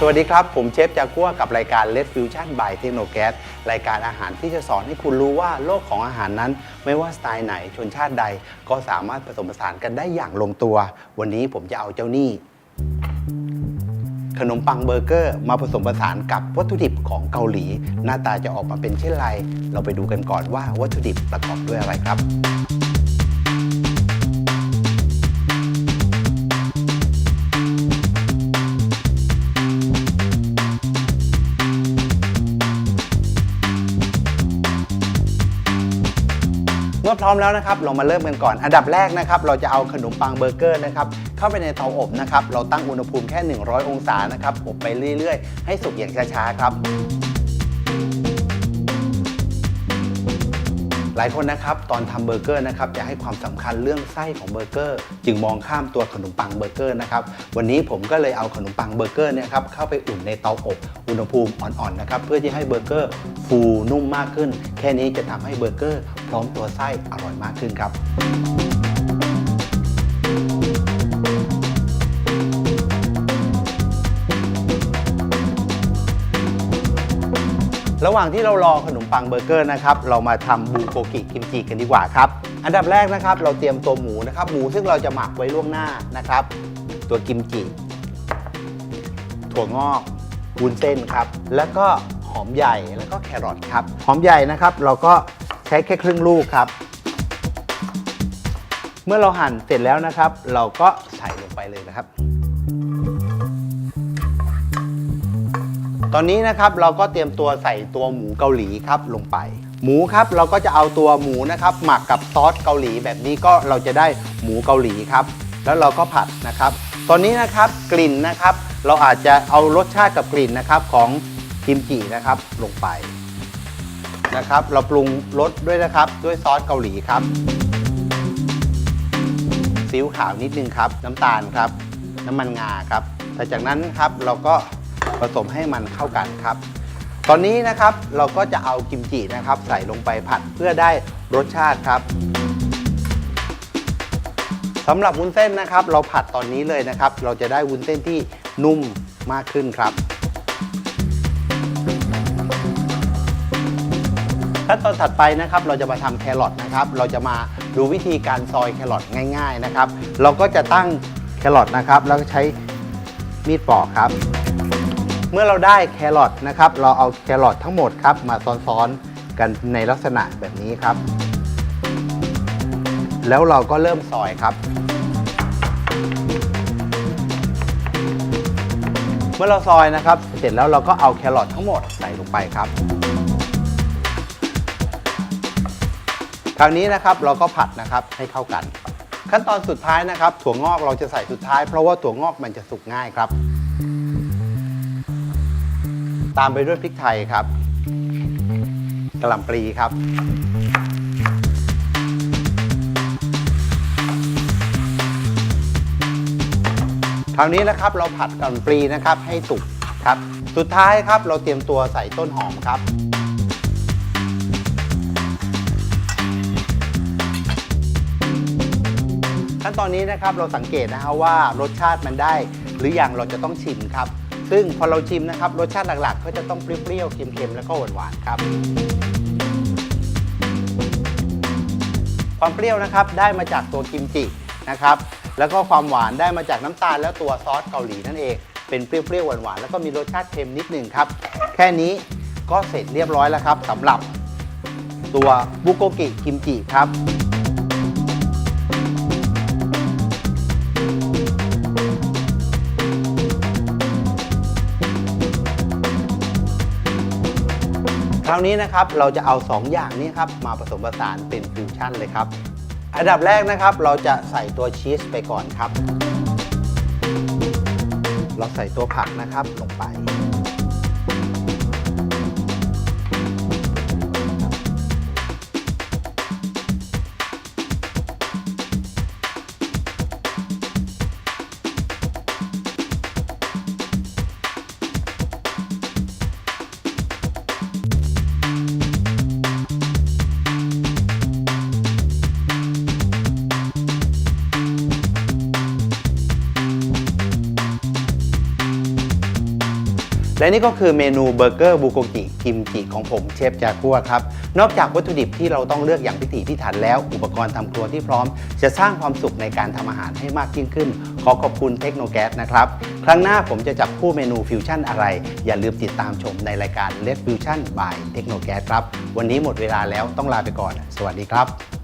สวัสดีครับ ผมเชฟจากัวกับรายการ Let Fusion by t e c h n o g a s รายการอาหารที่จะสอนให้คุณรู้ว่าโลกของอาหารนั้น ไม่ว่าสไตล์ไหนชนชาติใด ก็สามารถผสมผสานกันได้อย่างลงตัว วันนี้ผมจะเอาเจ้านี่ ขนมปังเบอร์เกอร์ มาผสมผสานกับวัตถุดิบของเกาหลี หน้าตาจะออกมาเป็นเช่นไร เราไปดูกันก่อนว่าวัตถุดิบประกอบด้วยอะไรครับ มื่อพร้อมแล้วนะครับเรามาเริ่มกันก่อน อันดับแรกนะครับเราจะเอาขนมปังเบอร์เกอร์นะครับเข้าไปในเตาอบนะครับเราตั้งอุณหภูมิแค่ 100 องศานะครับอบไปเรื่อยๆ ให้สุกอย่างช้าๆครับ หลายคนนะครับตอนทำเบอร์เกอร์นะครับจะให้ความสำคัญเรื่องไส้ของเบอร์เกอร์ จึงมองข้ามตัวขนมปังเบอร์เกอร์นะครับวันนี้ผมก็เลยเอาขนมปังเบอร์เกอร์เนี่ยครับเข้าไปอุ่นในเตาอบอุณหภูมิอ่อนๆนะครับเพื่อที่ให้เบอร์เกอร์ฟูนุ่มมากขึ้น แค่นี้จะทำให้เบอร์เกอร์พร้อมตัวไส้อร่อยมากขึ้นครับ ระหว่างที่เรารอขนมปังเบอร์เกอร์นะครับ เรามาทำบูโกกิกิมจิกันดีกว่าครับ อันดับแรกนะครับ เราเตรียมตัวหมูนะครับ หมูซึ่งเราจะหมักไว้ล่วงหน้านะครับ ตัวกิมจิ ถั่วงอกวุ้นเส้นครับ แล้วก็หอมใหญ่แล้วก็แครอทครับ หอมใหญ่นะครับ เราก็ใช้แค่ครึ่งลูกครับ เมื่อเราหั่นเสร็จแล้วนะครับ เราก็ใส่ลงไปเลยนะครับ ตอนนี้นะครับเราก็เตรียมตัวใส่ตัวหมูเกาหลีครับลงไป หมูครับเราก็จะเอาตัวหมูนะครับหมักกับซอสเกาหลีแบบนี้ก็เราจะได้หมูเกาหลีครับ แล้วเราก็ผัดนะครับ ตอนนี้นะครับกลิ่นนะครับ เราอาจจะเอารสชาติกับกลิ่นนะครับของกิมจินะครับลงไปนะครับ เราปรุงรสด้วยนะครับด้วยซอสเกาหลีครับซีอิ๊วขาวนิดนึงครับ น้ำตาลครับ น้ำมันงาครับแต่จากนั้นครับเราก็ ผสมให้มันเข้ากันครับ ตอนนี้นะครับเราก็จะเอากิมจินะครับ ใส่ลงไปผัดเพื่อได้รสชาติครับสำหรับวุ้นเส้นนะครับ เราผัดตอนนี้เลยนะครับ เราจะได้วุ้นเส้นที่นุ่มมากขึ้นครับขั้นตอนถัดไปนะครับเราจะมาทำแครอทนะครับ เราจะมาดูวิธีการซอยแครอทง่าย ๆนะครับ เราก็จะตั้งแครอทนะครับ แล้วก็ใช้มีดปอกครับ เมื่อเราได้แครอทนะครับ เราเอาแครอททั้งหมดครับมาซ้อนๆกันในลักษณะแบบนี้ครับ แล้วเราก็เริ่มซอยครับ เมื่อเราซอยนะครับ เสร็จแล้วเราก็เอาแครอททั้งหมดใส่ลงไปครับคราวนี้นะครับเราก็ผัดนะครับให้เข้ากัน ขั้นตอนสุดท้ายนะครับ ถั่วงอกเราจะใส่สุดท้ายเพราะว่าถั่วงอกมันจะสุกง่ายครับ ตามไปด้วยพริกไทยครับกระหล่ำปลีครับ คราวนี้นะครับเราผัดกระหล่ำปลีนะครับให้สุกครับ สุดท้ายครับเราเตรียมตัวใส่ต้นหอมครับขั้นตอนนี้นะครับเราสังเกตนะครับว่ารสชาติมันได้ หรือยังเราจะต้องชิมครับ ซึ่งพอเราชิมนะครับรสชาติหลักๆ ก็จะต้องเปรี้ยวๆเค็มๆแล้วก็หวานๆครับ ความเปรี้ยวนะครับได้มาจากตัวกิมจินะครับแล้วก็ความหวานได้มาจากน้ำตาลและตัวซอสเกาหลีนั่นเอง เป็นเปรี้ยวๆหวานๆแล้วก็มีรสชาติเค็มนิดหนึ่งครับ แค่นี้ก็เสร็จเรียบร้อยแล้วครับสำหรับตัวบุโกกิกิมจิครับ คราวนี้นะครับเราจะเอา 2 อย่างนี้ครับมาผสมผสานเป็นฟิวชั่นเลยครับ อันดับแรกนะครับเราจะใส่ตัวชีสไปก่อนครับ เราใส่ตัวผักนะครับลงไป และนี่ก็คือเมนูเบอร์เกอร์บูโกกิกิมจิของผมเชฟจากัวครับ นอกจากวัตถุดิบที่เราต้องเลือกอย่างพิถีพิถันแล้ว อุปกรณ์ทำครัวที่พร้อม จะสร้างความสุขในการทำอาหารให้มากยิ่งขึ้น ขอขอบคุณเทคโนแกสนะครับ ครั้งหน้าผมจะจับคู่เมนูฟิวชั่นอะไร อย่าลืมติดตามชมในรายการ Let Fusion by เทคโนแกสครับ วันนี้หมดเวลาแล้วต้องลาไปก่อน สวัสดีครับ